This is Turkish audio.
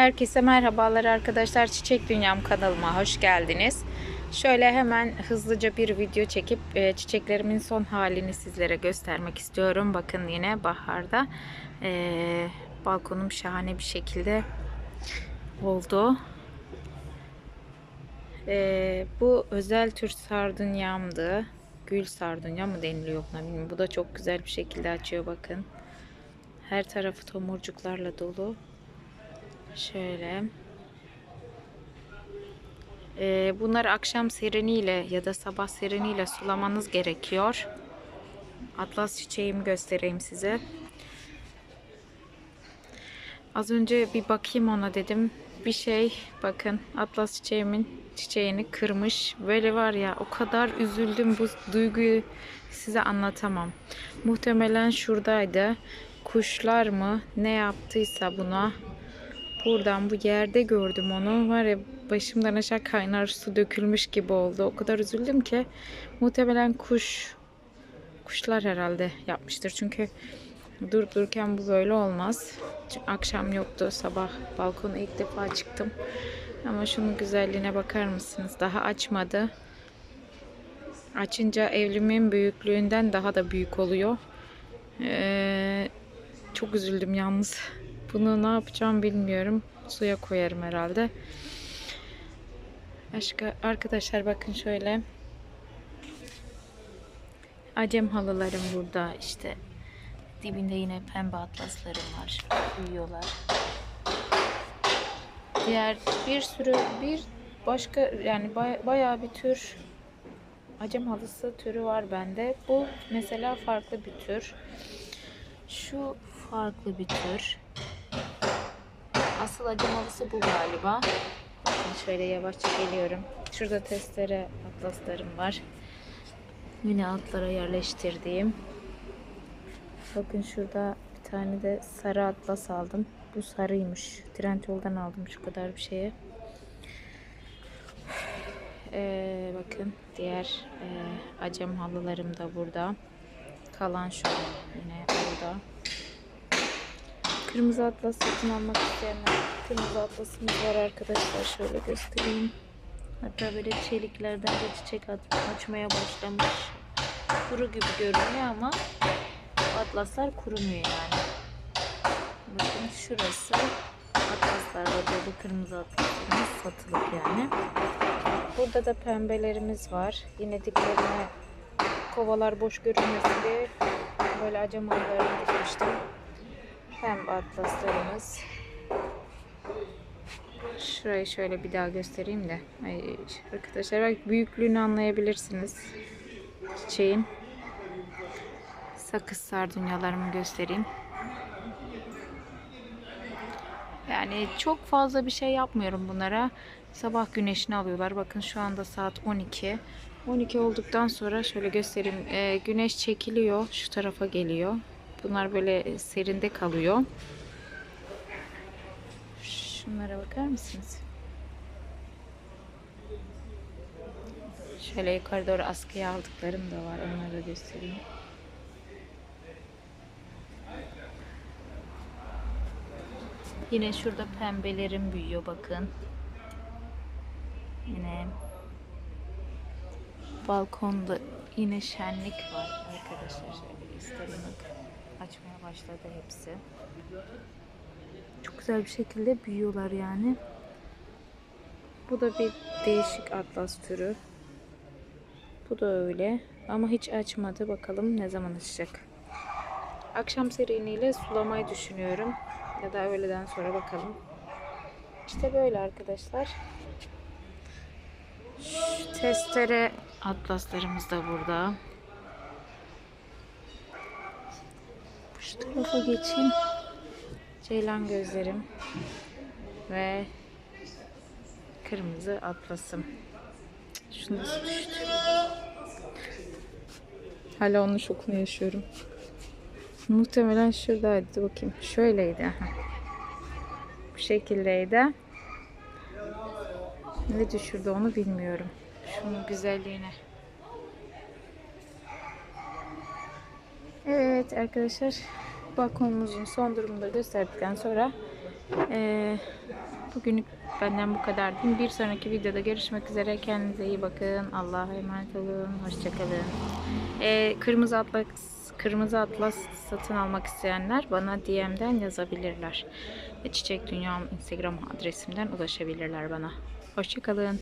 Herkese merhabalar arkadaşlar. Çiçek Dünyam kanalıma hoş geldiniz. Şöyle hemen hızlıca bir video çekip e, çiçeklerimin son halini sizlere göstermek istiyorum. Bakın yine baharda e, balkonum şahane bir şekilde oldu. E, bu özel tür sardunyamdı. Gül sardunya mı deniliyor buna bilmiyorum. Bu da çok güzel bir şekilde açıyor bakın. Her tarafı tomurcuklarla dolu. Şöyle. Ee, bunları akşam sereniyle ya da sabah sereniyle sulamanız gerekiyor. Atlas çiçeğimi göstereyim size. Az önce bir bakayım ona dedim. Bir şey bakın atlas çiçeğimin çiçeğini kırmış. Böyle var ya o kadar üzüldüm bu duyguyu size anlatamam. Muhtemelen şuradaydı. Kuşlar mı ne yaptıysa buna buradan bu yerde gördüm onu. Var ya başımdan aşağı kaynar su dökülmüş gibi oldu. O kadar üzüldüm ki muhtemelen kuş kuşlar herhalde yapmıştır. Çünkü durup dururken bu böyle olmaz. Çünkü akşam yoktu. Sabah balkona ilk defa çıktım. Ama şunun güzelliğine bakar mısınız? Daha açmadı. Açınca evlimin büyüklüğünden daha da büyük oluyor. Ee, çok üzüldüm yalnız. Bunu ne yapacağım bilmiyorum. Suya koyarım herhalde. Başka arkadaşlar bakın şöyle. Acem halılarım burada işte. Dibinde yine pembe atlaslarım var. Uyuyorlar. Diğer bir sürü bir başka yani baya- bayağı bir tür Acem halısı türü var bende. Bu mesela farklı bir tür. Şu farklı bir tür. Asıl acem halısı bu galiba. Bakın şöyle yavaşça geliyorum. Şurada testere atlaslarım var. Yine altlara yerleştirdiğim. Bakın şurada bir tane de sarı atlas aldım. Bu sarıymış. Trendyol'dan aldım şu kadar bir şeye. Ee, bakın diğer e, acem halılarım da burada. Kalan şu yine burada. Kırmızı atlas satın almak isteyenler kırmızı atlasımız var arkadaşlar. Şöyle göstereyim. Hatta böyle çeliklerden de çiçek açmaya başlamış. Kuru gibi görünüyor ama atlaslar kurumuyor yani. Bakın şurası atlaslarla dolu kırmızı atlaslarımız satılık yani. Burada da pembelerimiz var. Yine diplerine kovalar boş görünmesin diye böyle acamalarını dikmiştim. Pembe atlaslarımız. Şurayı şöyle bir daha göstereyim de. Ay, arkadaşlar belki büyüklüğünü anlayabilirsiniz. Çiçeğin. Sakız sardunyalarımı göstereyim. Yani çok fazla bir şey yapmıyorum bunlara. Sabah güneşini alıyorlar. Bakın şu anda saat 12. 12 olduktan sonra şöyle göstereyim. Ee, güneş çekiliyor. Şu tarafa geliyor. Bunlar böyle serinde kalıyor. Şunlara bakar mısınız? Şöyle yukarı doğru askıya aldıklarım da var. Onları da göstereyim. Yine şurada pembelerim büyüyor bakın. Yine balkonda yine şenlik var arkadaşlar. Şöyle göstereyim bakın. Açmaya başladı hepsi. Çok güzel bir şekilde büyüyorlar yani. Bu da bir değişik atlas türü. Bu da öyle. Ama hiç açmadı. Bakalım ne zaman açacak. Akşam seriniyle sulamayı düşünüyorum. Ya da öğleden sonra bakalım. İşte böyle arkadaşlar. Şu testere atlaslarımız da burada. Şu tarafa geçeyim. Ceylan gözlerim ve kırmızı atlasım. Şunu nasıl? Hala onun şokunu yaşıyorum. Muhtemelen şuradaydı. Bakayım. Şöyleydi. Aha. Bu şekildeydi. Ne düşürdü onu bilmiyorum. Şunun güzelliğine. Evet arkadaşlar balkonumuzun son durumunu gösterdikten sonra Ee, bugünlük benden bu kadar. diyeyim. Bir sonraki videoda görüşmek üzere. Kendinize iyi bakın. Allah'a emanet olun. Hoşçakalın. Ee, kırmızı atlas Kırmızı Atlas satın almak isteyenler bana DM'den yazabilirler. Çiçek Dünyam Instagram adresimden ulaşabilirler bana. Hoşçakalın.